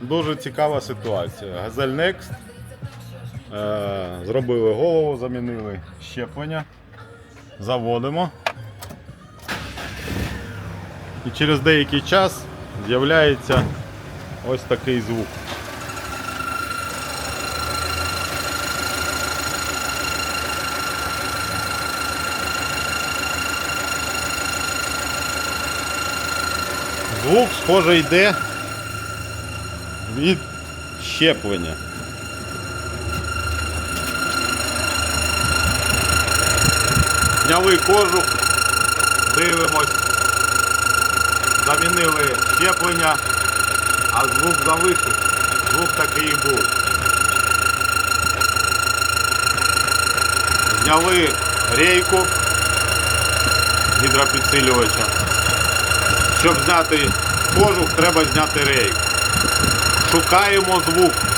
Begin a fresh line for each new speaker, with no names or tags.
дуже цікава ситуація. Газель Next. Е, зробили голову, замінили щеплення. Заводимо. І через деякий час з'являється ось такий звук. Звук, схоже, йде від щеплення. Зняли кожух, дивимось, замінили щеплення, а звук залишився. Звук такий і був. Зняли рейку гідропідсилювача. Щоб зняти кожух, треба зняти рейку. Шукаємо звук.